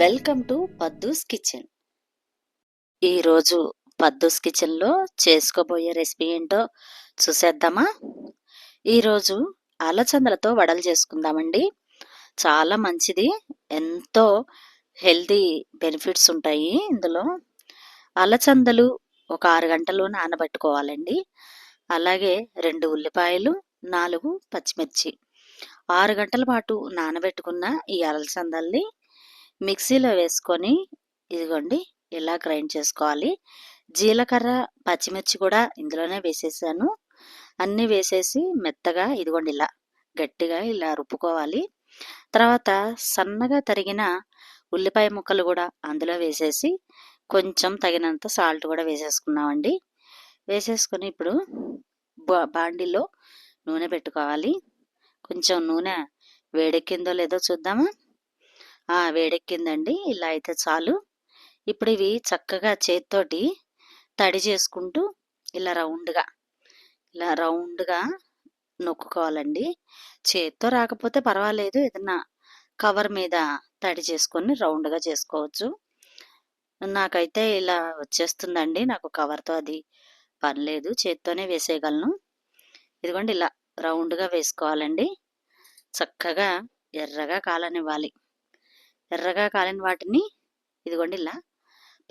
Welcome to Paddu's kitchen. ఈరోజు పద్దూస్ కిచెన్లో చేసుకోబోయే రెసిపీ ఏంటో చూసేద్దామా? ఈరోజు అలచందలతో వడలు చేసుకుందామండి. చాలా మంచిది. ఎంతో హెల్తీ బెనిఫిట్స్ ఉంటాయి ఇందులో. అలచందలు ఒక ఆరు గంటలు నానబెట్టుకోవాలండి. అలాగే రెండు ఉల్లిపాయలు నాలుగు పచ్చిమిర్చి. ఆరు గంటల పాటు నానబెట్టుకున్న ఈ అలసందల్ని మిక్సీలో వేసుకొని ఇదిగోండి ఇలా గ్రైండ్ చేసుకోవాలి. జీలకర్ర పచ్చిమిర్చి కూడా ఇందులోనే వేసేసాను. అన్నీ వేసేసి మెత్తగా ఇదిగోండి ఇలా గట్టిగా ఇలా రుబ్బుకోవాలి. తర్వాత సన్నగా తరిగిన ఉల్లిపాయ ముక్కలు కూడా అందులో వేసేసి కొంచెం తగినంత సాల్ట్ కూడా వేసేసుకున్నామండి వేసేసుకొని ఇప్పుడు బా బాండిలో నూనె పెట్టుకోవాలి. కొంచెం నూనె వేడెక్కిందో లేదో చూద్దామా? వేడెక్కిందండి. ఇలా అయితే చాలు. ఇప్పుడు ఇవి చక్కగా చేతితోటి తడి చేసుకుంటూ ఇలా రౌండ్గా ఇలా రౌండ్గా నొక్కుకోవాలండి. చేత్తో రాకపోతే పర్వాలేదు. ఏదన్నా కవర్ మీద తడి చేసుకొని రౌండ్గా చేసుకోవచ్చు. నాకైతే ఇలా వచ్చేస్తుందండి. నాకు కవర్తో అది పనిలేదు చేత్తోనే వేసేయగలను. ఇదిగోండి ఇలా రౌండ్గా వేసుకోవాలండి. చక్కగా ఎర్రగా కాలనివ్వాలి. ఎర్రగా కాలిన వాటిని ఇదిగోండి ఇలా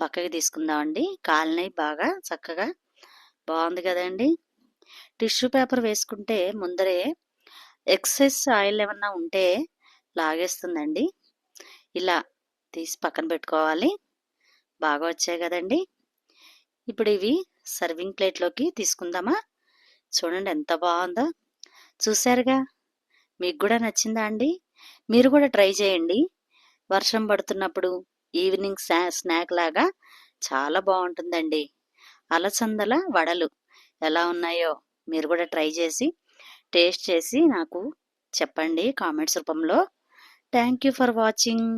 పక్కకి తీసుకుందామండి. కాలినవి బాగా చక్కగా బాగుంది కదండి. టిష్యూ పేపర్ వేసుకుంటే ముందరే ఎక్సెస్ ఆయిల్ ఏమన్నా ఉంటే లాగేస్తుందండి. ఇలా తీసి పక్కన పెట్టుకోవాలి. బాగా వచ్చాయి కదండి. ఇప్పుడు ఇవి సర్వింగ్ ప్లేట్లోకి తీసుకుందామా? చూడండి ఎంత బాగుందో. చూసారుగా మీకు కూడా నచ్చిందా అండి? మీరు కూడా ట్రై చేయండి. వర్షం పడుతున్నప్పుడు ఈవినింగ్ స్నాక్ లాగా చాలా బాగుంటుందండి. అలసందల వడలు ఎలా ఉన్నాయో మీరు కూడా ట్రై చేసి టేస్ట్ చేసి నాకు చెప్పండి కామెంట్స్ రూపంలో. Thank you for watching.